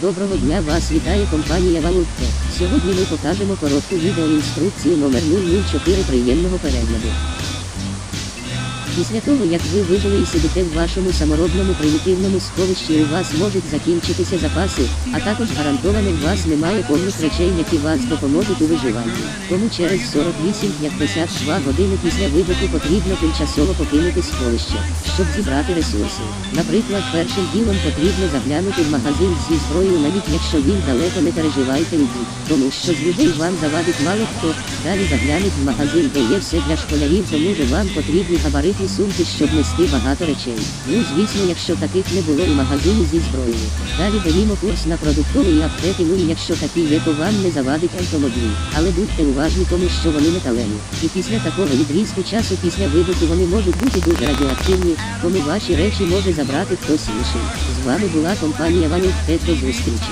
Доброго дня вас вітає компанія Валутте. Сьогодні ми покажемо коротку відеоінструкцію номер 004 приємного перегляду. Після того, як ви вижили і сидите в вашому саморобному примітивному сховищі, у вас можуть закінчитися запаси, а також гарантовано у вас немає повних речей, які вас допоможуть у виживанні. Тому через 48-52 години після вибуху потрібно тимчасово покинути сховище, щоб зібрати ресурси. Наприклад, першим ділом потрібно заглянути в магазин зі зброєю, навіть якщо він далеко не переживайте йдіть, тому що з людей вам завадить мало хто. Далі заглянуть в магазин, де є все для школярів, тому що вам потрібні габаритні сумки, щоб нести багато речей. Ну, звісно, якщо таких не було у магазині зі зброєю. Далі берімо курс на продуктові аптеки, ну і якщо такі є, то вам не завадить автомобіль. Але будьте уважні, тому що вони металеві. І після такого відрізку часу після вибуху вони можуть бути дуже радіоактивні, тому ваші речі може забрати хтось інший. З вами була компанія Валют. До зустрічі.